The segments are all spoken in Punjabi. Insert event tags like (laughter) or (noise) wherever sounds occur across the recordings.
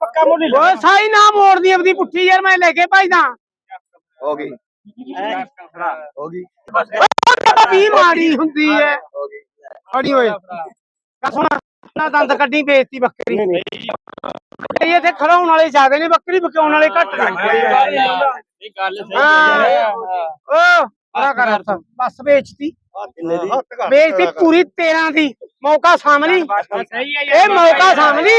ਪੱਕਾ ਮੁੱਲ ਹੀ ਓਏ ਸਾਈ ਨਾ ਮੋੜਦੀ ਆਪਦੀ ਪੁੱਠੀ ਯਾਰ ਮੈਂ ਲੈ ਕੇ ਭਜਦਾ ਹੋ ਗਈ। ਹੋ ਗਈ। ਵੀ ਮਾੜੀ ਹੁੰਦੀ ਹੈ ਹੋ ਗਈ। ਖੜੀ ਹੋਏ। ਕਸਣਾ ਨਾ ਦੰਦ ਕੱਢੀ ਬੇਇੱਜ਼ਤੀ ਬੱਕਰੀ। ਇਹ ਇੱਥੇ ਖੜਾਉਣ ਵਾਲੇ ਜ਼ਿਆਦੇ ਨੇ ਬੱਕਰੀ ਬਕਾਉਣ ਵਾਲੇ ਘੱਟ ਨੇ। ਇਹ ਗੱਲ ਸਹੀ ਹਾਂ। ਓ ਆ ਕਰ ਹੱਥ। ਬਸ ਵੇਚਤੀ। ਕਿੰਨੇ ਦੀ? ਵੇਚਤੀ ਪੂਰੀ 13 ਦੀ। ਮੌਕਾ ਸਾਹਮਣੀ। ਇਹ ਮੌਕਾ ਸਾਹਮਣੀ।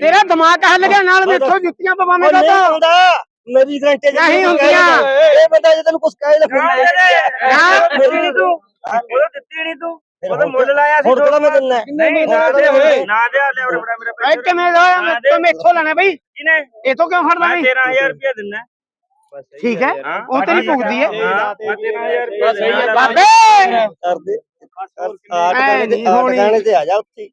ਤੇਰਾ ਦਿਮਾਗ ਹੱਲ ਗਿਆ ਨਾਲ ਮੇਥੋਂ ਜੁੱਤੀਆਂ ਪਵਾਵੇਂਗਾ ਨਹੀਂ ਤਾਂ। ਹੁੰਦਾ। ਮੇਰੀ ਗਰੰਟੀ ਨਹੀਂ ਹੁੰਦੀਆਂ। ਇਹ ਬੰਦਾ ਜੇ ਤੈਨੂੰ ਕੁਝ ਕਹੇ ਨਾ ਹਾਂ। ਦਿੱਤੀ ਨੀ ਤੂੰ ਉਹ ਦਿੱਤੀ ਨਹੀਂ ਤੂੰ। ਉਹਦਾ ਮੁੱਲ ਲਾਇਆ ਸੀ ਕਿਹੜਾ ਮੈਂ ਦਿੰਦਾ? ਨਹੀਂ ਨਾ ਦੇ ਓਏ ਨਾ ਦੇ ਆ ਲੈ ਬੜਾ ਮੇਰਾ ਕਿਵੇਂ ਦਾ ਹੋਇਆ? ਮੈਂ ਤਾਂ ਮੇਥੋਂ ਲੈਣਾ ਬਈ ਕਿਨੇ ਇਹ ਤੋਂ ਕਿਉਂ ਖੜਦਾ ਮੈਂ ਨਹੀਂ? 13000 ਰੁਪਏ ਦਿੰਨਾ ਠੀਕ ਹੈ? ਉਹ ਤੇਰੀ ਭੁਗਦੀ ਹੈ। ਹਾਂ। 13000 ਰੁਪਏ ਸਹੀ ਹੈ ਬਾਬੇ। ਕਰਦੇ। ਆਟ ਤੇ ਨਹੀਂ ਆਟ ਹੋਣੀ। ਗਾਣੇ ਤੇ ਆ ਜਾ ਉੱਥੇ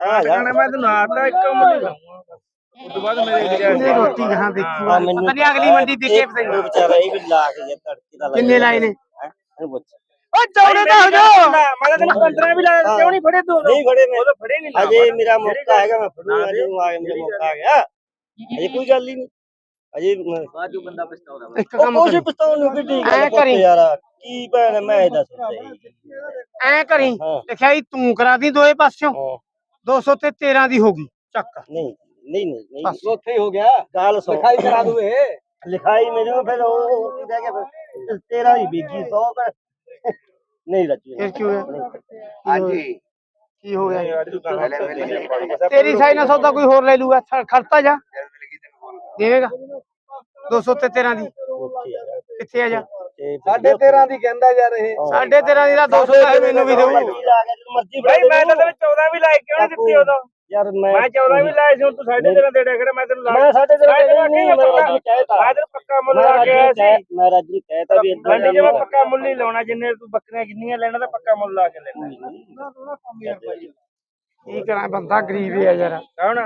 ਆ ਜਾ। ਮੈਂ ਤੈਨੂੰ ਆਤਾ ਇੱਕ ਮੁੱਲ ਲਾਉਂਗਾ। ਤੋਂ ਬਾਅਦ ਮੇਰੇ ਰੋਟੀ ਕਹਾਂ ਦੇਖੀ ਪਤਾ ਨਹੀਂ ਅਗਲੀ ਮੰਡੀ ਤੇ ਇਹ ਪਤਾ ਵਿਚਾਰਾ ਇਹ ਵੀ ਲਾ ਕੇ ਤੜਕੇ ਦਾ ਕਿੰਨੇ ਲਾਏ ਨੇ? ਓ ਚੌੜੇ ਦਾ। ਹੋ ਜਾ ਮੈਂ ਤਾਂ ਤੈਨੂੰ 15 ਵੀ ਲਾਇਆ ਕਿਉਂ ਨਹੀਂ ਫੜੇ ਤੂੰ? ਨਹੀਂ ਫੜੇ ਮੈਂ। ਉਹ ਫੜੇ ਨਹੀਂ ਅਜੇ ਮੇਰਾ ਮੌਕਾ ਹੈਗਾ ਮੈਂ ਫੜੂਗਾ ਜਦੋਂ ਆ ਗਿਆ ਮੇਰਾ ਮੌਕਾ ਆ ਗਿਆ। ਅਜੇ ਕੋਈ ਗੱਲ ਹੀ ਨਹੀਂ। ਅਜੇ ਮੈਂ- ਬਾਜੂ ਬੰਦਾ ਪਛਤਾਉਂਦਾ ਇੱਕ ਉਹ ਕੰਮ ਕੁਛ ਕਰੀ। ਪਛਤਾਉਣ ਨੂੰ ਕਿੱਡੀ ਐਂ ਗੱਲ ਕਰੀ। ਪੁੱਤ ਯਾਰ ਕੀ ਭੈਣ ਮੈਂ ਇਹ ਦੱਸ ਐ ਕਰੀ। ਹਾਂ। ਲਿਖਿਆ ਹੀ ਤੂੰ ਕਰਾ ਦੀ ਦੋਏ ਪਾਸਿਓਂ। ਹਾਂ। 200 ਤੇ 13 ਦੀ ਹੋ ਗਈ ਚੱਕ। ਨਹੀਂ ਨਹੀਂ ਨਹੀਂ ਨਹੀਂ। ਬਸ। ਉੱਥੇ ਹੀ ਹੋ ਗਿਆ। ਗੱਲ ਸੁਣ। ਲਿਖਾਈ ਕਰਾ ਦੂ ਇਹ। ਲਿਖਾਈ ਮੇਰੇ ਨੂੰ ਫਿਰ ਉਹ ਉਹ ਕੀ ਕਹਿ ਕੇ ਫਿਰ ਤੇਰਾ ਹੀ। ਬੀਗੀ 100 ਕਰ ਨਹੀਂ ਰੱਜੀ। ਫਿਰ ਕੀ ਹੋਇਆ ਹਾਂਜੀ। ਕੀ ਹੋ ਗਿਆ ਤੇਰੀ ਸਾਈ ਨਾਲ ਸੌਦਾ ਕੋਈ ਹੋਰ ਲੈ ਲੂਗਾ। ਛ- ਖੜਤਾ ਜਾ। ਦੇਵੇਗਾ। 200 ਤੇ 13 ਦੀ। ਕਿੱਥੇ ਆ ਜਾ? ਸਾਢੇ 13 ਦੀ ਕਹਿੰਦਾ ਯਾਰ ਇਹ ਸਾਢੇ 13 ਦੀ ਦਾ 200 ਦਾ ਮੈਨੂੰ ਵੀ ਦੇਊ ਮਰਜ਼ੀ ਭਾਈ ਮੈਂ ਤਾਂ ਤੈਨੂੰ 14 ਵੀ ਲਾਏ ਕਿਉਂ ਨਹੀਂ ਦਿੱਤੀ ਉਦੋਂ? ਯਾਰ ਮੈਂ ਮੈਂ 14 ਵੀ ਲਾਏ ਸੀ ਹੁਣ ਤੂੰ 13.5 ਦੇ ਡੇਗੜਾ ਮੈਂ ਤੈਨੂੰ ਲਾ ਮੈਂ ਸਾਢੇ ਤੇਰਾਂ ਮੈਂ ਤੈਨੂੰ ਨਹੀਂ, ਮੈਂ ਰੱਜ ਨੂੰ ਕਹਿਤਾ। ਮੈਂ ਤੈਨੂੰ ਪੱਕਾ ਮੁੱਲ ਮੈਂ ਲਾ ਕੇ ਆਇਆ ਸੀ। ਮੈਂ ਰੱਜ ਨੂੰ ਕਹਿਤਾ ਵੀ ਇੰਨਾ ਮੰਡੀ ਜਿਵੇਂ ਪੱਕਾ ਮੁੱਲ ਹੀ ਲਾਉਣਾ ਜਿੰਨੇ ਤੂੰ ਬੱਕਰੀਆਂ ਜਿੰਨੀਆਂ ਲੈਣਾ ਤਾਂ ਪੱਕਾ ਮੁੱਲ ਲਾ ਕੇ ਲੈਣਾ। ਕੀ ਕਰਾਂ ਬੰਦਾ ਗਰੀਬ ਹੈ ਯਾਰ। ਕੌਣ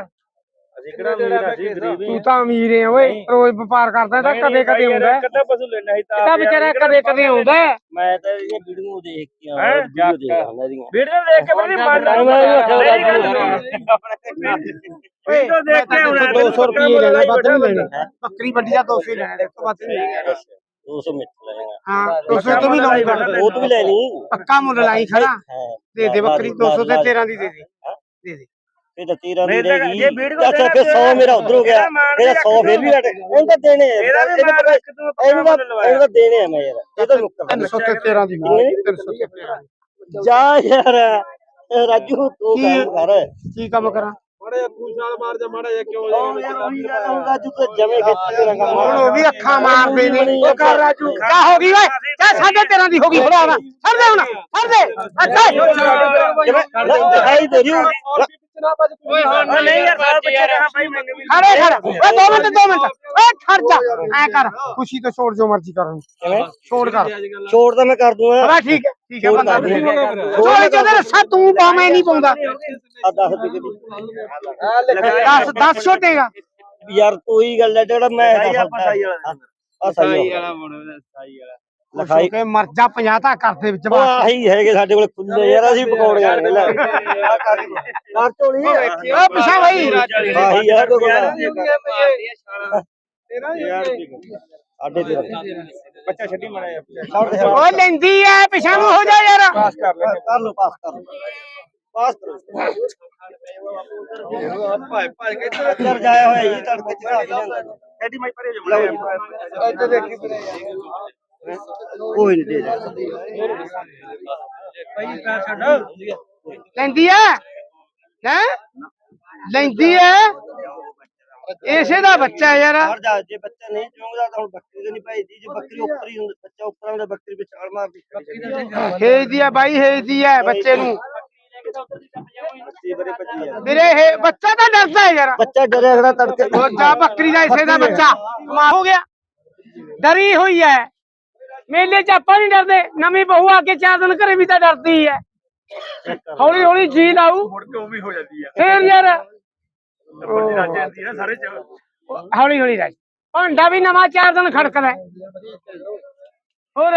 ਅਸੀਂ ਕਿਹੜਾ ਅਮੀਰ ਅਸੀਂ ਗਰੀਬ ਹੀ ਤੂੰ ਤਾਂ ਅਮੀਰ ਹੈ ਓਏ ਰੋਜ਼ ਵਪਾਰ ਕਰਦਾ ਤਾਂ ਕਦੇ ਕਦੇ ਆਉਂਦਾ। ਕਦੇ ਪਸ਼ੂ ਲੈਣਾ ਸੀ ਤਾਂ ਵਿਚਾਰਾ ਕਦੇ ਕਦੇ ਆਉਂਦਾ। ਮੈਂ ਤਾਂ ਇਹ ਵੀਡੀਓ ਦੇਖ ਕੇ ਹੈਂ? ਆਇਆ ਵੀਡੀਓ ਦੇਖ ਆਉਂਦਾ ਵੀਡੀਓ ਦੇਖ ਕੇ ਮੇਰੀ ਮਨ ਸੁਣੋ। ਵੀਡੀਓ ਦੇਖ ਕੇ ਆਉਣਾ 200 ਰੁਪਏ ਲੈਣਾ ਵੱਧ ਨਹੀਂ ਲੈਣਾ? ਬੱਕਰੀ ਵੱਡੀ ਦਾ 200 ਹੀ ਲੈਣਾ ਇਸ ਤੋਂ ਵੱਧ ਨਹੀਂ ਲੈਣਾ। 200 ਮਿੰਟ ਲੈਣਾ। ਹਾਂ 200 ਤੋਂ ਵੀ ਲਾਉਣੀ ਉਹ ਤੂੰ ਵੀ ਲੈ ਲਈ ਪੱਕਾ ਮੁੱਲ ਲਾਈ ਖੜਾ। ਦੇ ਦੇ ਬੱਕਰੀ 200 ਤੇ 13 ਦੀ ਦੇ ਦੇ। ਦੇ ਦੇ। ਇਹ ਤਾਂ 13 ਦੀ ਨਹੀਂ ਤਾਂ ਰਹੇਗੀ ਜੇ ਵੀਡੀਓ ਅੱਛਾ ਫਿਰ 100 ਮੇਰਾ ਉਧਰ ਹੋ ਗਿਆ। ਮੇਰਾ 100 ਫਿਰ ਵੀ ਘਟ ਇਹਨੂੰ ਤਾਂ ਦੇਣੇ ਆ। ਇਹਦਾ ਵੀ ਇਹਨੂੰ ਪਤਾ- ਇਹਨੂੰ ਤਾਂ ਇਹਨੂੰ ਤਾਂ ਦੇਣੇ ਆ ਮੈਂ ਯਾਰ। ਇਹ ਤਾਂ ਮੁੱਕਰ 300 ਤੇ 13 ਦੀ ਨਹੀਂ। 300 ਤੇ 13 ਦੀ। ਜਾ ਯਾਰ। ਇਹ ਰਾਜੂ ਤੂੰ ਕੀ- ਕੰਮ ਕਰ। ਕੀ ਕੰਮ ਕਰਾਂ? ਉਹ ਯਾਰ ਉਹੀ ਗੱਲ ਹੁਣ ਰਾਜੂ ਤਾਂ ਜਮੇ ਖਿੱਚ ਤੇਰਾ ਕੰਮ ਹੁਣ ਉਹ ਵੀ ਅੱਖਾਂ ਮਾਰਦੇ ਨੇ। ਉਹ ਕਰ ਰਾਜੂ ਕਿਆ ਹੋ ਗਈ ਓਏ? ਕਿਆ ਸਾਢੇ 13 ਦੀ ਹੋ ਗਈ? ਫੜਾ ਹੁਣ ਛੱਡ ਦੇ ਹੁਣ ਛੱਡ ਦੇ। ਅੱਛਾ। ਜਿਵੇਂ ਦਿਖਾਈ ਦੇ ਰਹੀ ਹੂੰ। ਓਏ ਹੁਣ ਨਹੀਂ ਯਾਰ ਸਾਰਾ ਪਿੱਛੇ ਰਹਾ ਭਾਈ ਮੈਨੂੰ ਵੀ ਖੜੇ ਖੜ ਓਏ 2 ਮਿੰਟ 2 ਮਿੰਟ ਓਏ ਖੜ ਜਾ ਐ ਕਰ ਖੁਸ਼ੀ ਤੋਂ ਛੋੜ ਜੋ ਮਰਜ਼ੀ ਕਰ ਕਿਵੇਂ ਛੋੜ ਕਰ ਛੋੜ ਤਾਂ ਮੈਂ ਕਰ ਦੂੰਗਾ ਬੜਾ ਠੀਕ ਹੈ ਠੀਕ ਹੈ ਛੋੜ ਬੰਦਾ ਕਰ ਦੇ। ਛੋੜ ਜਦੋਂ ਰੱਸਾ ਤੂੰ ਪਾਵੇਂ ਨਹੀਂ ਪਾਉਂਦਾ ਆ ਦੱਸ ਦੇ ਕਿਹਦੀ 10 10 ਛੋਟੇਗਾ ਯਾਰ ਕੋਈ ਗੱਲ ਹੈ ਜਿਹੜਾ ਮੈਂ ਆ ਸਹੀ ਵਾਲਾ ਲਿਖਾਈ ਕੇ ਮਰ ਜਾ 50 ਤਾਂ ਕਰਦੇ ਵਿੱਚ ਉਹ ਬਾਤ ਆਹੀ ਹੈਗੇ ਸਾਡੇ ਕੋਲ ਖੁੱਲੇ ਯਾਰ ਅਸੀਂ ਪਕੌੜੇ ਆਣੇ ਲੈ। ਆ। ਕਰ ਕਰ ਝੋਲੀ ਓ ਪਿਛਾ ਭਾਈ ਆਹੀ ਯਾਰ ਕੋਲ ਆਡੇ ਤੇ ਬੱਚਾ ਛੱਡੀ ਮੜਾ ਛੱਡ। ਦੇ ਓ ਲੈਂਦੀ ਐ ਪਿਛਾ ਨੂੰ ਹੋ ਜਾ ਯਾਰ। ਪਾਸ ਕਰ ਲੈ। ਕਰ ਲੋ ਪਾਸ ਕਰ ਲੋ ਪਾਸ ਕਰੋ। ਭਾਈ ਭਾਈ ਕੇ ਚੱਕਰ ਜਾਇਆ ਹੋਇਆ ਜੀ ਤੜਕੇ ਚੜਾ ਜਾਂਦਾ ਛੱਡੀ ਮਾਈ ਪਰੇ ਜਮੜਾ ਇੱਥੇ ਦੇਖੀ ਕੋਈ ਨਹੀਂ ਦੇ ਦੇ। ਭਾਈ ਪੈਰ ਛੱਡ ਲੈਂਦੀ ਐ? ਹੈ? ਲੈਂਦੀ ਐ? ਇਸੇ ਦਾ ਬੱਚਾ ਹੈ ਯਾਰ। ਹਰ ਜਾ ਜੇ ਬੱਚਾ ਨਹੀਂ ਚੁੰਗਦਾ ਤਾਂ ਹੁਣ ਬੱਕਰੀ ਤੇ ਨਹੀਂ ਭਜਦੀ ਜੇ ਬੱਕਰੀ ਉੱਪਰ ਹੀ ਹੁੰਦੀ ਬੱਚਾ ਉੱਪਰ ਆਉਂਦਾ ਬੱਕਰੀ ਵਿੱਚ ਛਾਲ ਮਾਰਦੀ। ਹੇਜਦੀ ਐ ਬਾਈ ਹੇਜਦੀ ਐ ਬੱਚੇ ਨੂੰ। ਵੀਰੇ ਇਹ ਬੱਚਾ ਤਾਂ ਡਰਦਾ ਹੈ ਯਾਰ। ਬੱਚਾ ਡਰਿਆ ਖੜਾ ਤੜਕੇ। ਬੱਕਰੀ ਦਾ ਇਸੇ ਦਾ ਬੱਚਾ। ਕਮਾਲ ਹੋ ਗਿਆ। ਡਰੀ ਹੋਈ ਐ। ਮੇਲੇ ਚ ਆਪਾਂ ਨਹੀਂ ਡਰਦੇ। ਨਵੀਂ ਬਹੂ ਆ ਕੇ ਚਾਰ ਦਿਨ ਘਰੇ ਵੀ ਤਾਂ ਡਰਦੀ ਐ ਹੌਲੀ ਹੌਲੀ ਜੀਨ ਆਊ ਮੁੜ ਕੇ ਉਹ ਵੀ ਹੋ ਜਾਂਦੀ ਹੈ ਫੇਰ ਯਾਰ। ਵੱਡੀ ਰਾਜ ਜਾਂਦੀ ਹੈ ਨਾ ਸਾਰੇ ਚ। ਹੌਲੀ ਹੌਲੀ ਰਾਜ। ਭਾਂਡਾ ਵੀ ਨਵਾਂ ਚਾਰ ਦਿਨ ਖੜਕਦਾ ਹੈ। ਹੋਰ?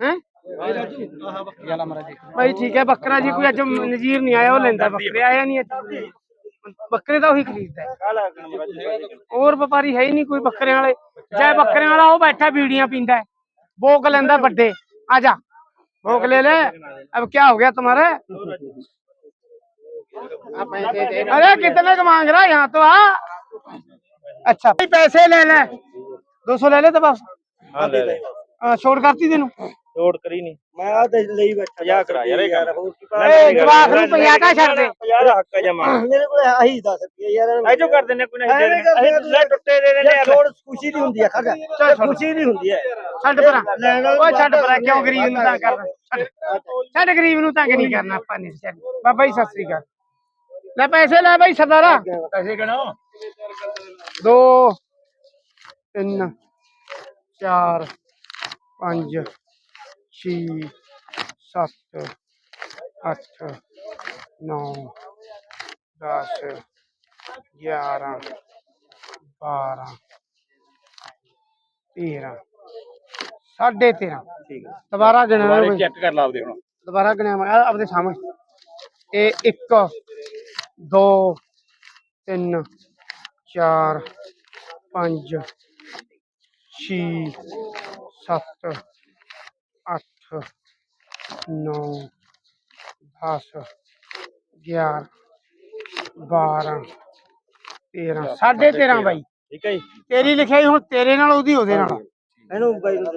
ਹੈ? ਭਾਈ ਠੀਕ ਹੈ ਬੱਕਰਾ ਜੀ ਕੋਈ ਅੱਜ ਨਜ਼ੀਰ ਨਹੀਂ ਆਇਆ ਉਹ ਲੈਂਦਾ ਬੱਕਰੇ ਆਇਆ ਨਹੀਂ ਅੱਜ ਬੱਕਰੇ ਤਾਂ ਉਹੀ ਖਰੀਦਦਾ ਹੈ। ਹੋਰ ਵਪਾਰੀ ਹੈ ਹੀ ਨਹੀਂ ਕੋਈ ਬੱਕਰਿਆਂ ਵਾਲੇ। ਜੈ ਬੱਕਰਿਆਂ ਵਾਲਾ ਉਹ ਬੈਠਾ ਬੀੜੀਆਂ ਪੀਂਦਾ ਹੈ ਭੋਗ ਲੈਂਦਾ ਵੱਡੇ ਆ ਜਾ भोग ले ले अब क्या हो गया तुम्हारे अरे कितने का मांग रहा है यहाँ तो आ अच्छा भाई पैसे ले ले दो सौ ले ले तो बस ਹਾਂ ਲੈ ਲੈ हाँ, छोड़ करती तेन ਤੋੜ ਕਰੀ ਨਹੀਂ ਮੈਂ ਆ ਤੇ ਲਈ ਬੈਠਾ 50 ਕਰਾ ਯਾਰ ਇਹ ਕੰਮ। ਹੋਰ ਕੀ ਪਾ ਏ, ਜਵਾਕ ਨੂੰ ਪੰਜਾਹ ਤਾਂ ਛੱਡ ਦੇ। ਜਮਾ। (coughs) ਮੇਰੇ ਕੋਲ ਆਹੀ 10 ਯਾਰ। ਇਹਨਾਂ ਨੂੰ। ਕਰ ਦਿੰਨੇ ਕੋਈ ਨਹੀਂ ਐਵੇਂ ਲੈ ਟੁੱਟੇ ਦੇ ਦੇਣੇ ਯਾਰ ਆ ਖੁਸ਼ੀ ਦੀ ਹੁੰਦੀ ਆ ਖਾਗਾ ਖੁਸ਼ੀ ਦੀ। ਹੁੰਦੀ ਹੈ ਛੱਡ ਪਰਾਂ ਓਏ ਛੱਡ ਪਰਾਂ ਕਿਉਂ ਗਰੀਬ ਨੂੰ ਤੰਗ ਕਰਨਾ? ਛੱਡ। ਗਰੀਬ ਨੂੰ ਤੰਗ ਨਹੀਂ ਕਰਨਾ ਆਪਾਂ ਨਹੀਂ ਛੱਡ ਬਾਬਾ ਜੀ ਸਤਿ ਸ੍ਰੀ ਅਕਾਲ। ਲੈ ਪੈਸੇ ਲੈ ਬਾਈ ਸਰਦਾਰਾ। ਪੈਸੇ ਗਣੋ ਦੋ ਤਿੰਨ ਚਾਰ ਪੰਜ ਛੇ ਸੱਤ ਅੱਠ ਨੌ ਦਸ ਗਿਆਰਾਂ ਬਾਰਾਂ ਤੇਰਾਂ ਸਾਢੇ ਤੇਰਾਂ ਠੀਕ ਹੈ ਦੁਬਾਰਾ ਗਿਣਿਆ ਬਾਈ। ਚੈੱਕ ਕਰ ਲਾ ਆਪਦੇ ਹੁਣ ਦੁਬਾਰਾ ਗਿਣਿਆ ਮੈਂ ਆਹ ਆਪਦੇ ਸਾਹਮਣੇ ਇਹ ਇੱਕ ਦੋ ਤਿੰਨ ਚਾਰ ਪੰਜ ਛੇ ਸੱਤ ਅੱਠ ਨੌ ਦਸ ਗਿਆਰਾਂ ਬਾਰਾਂ ਤੇਰਾਂ ਸਾਢੇ ਤੇਰਾਂ ਬਾਈ। ਠੀਕ ਹੈ ਜੀ। ਤੇਰੀ ਲਿਖਾਈ ਹੁਣ ਤੇਰੇ ਨਾਲ ਉਹਦੀ ਉਹਦੇ ਨਾਲ। ਇਹਨੂੰ ਬਾਈ ਨੂੰ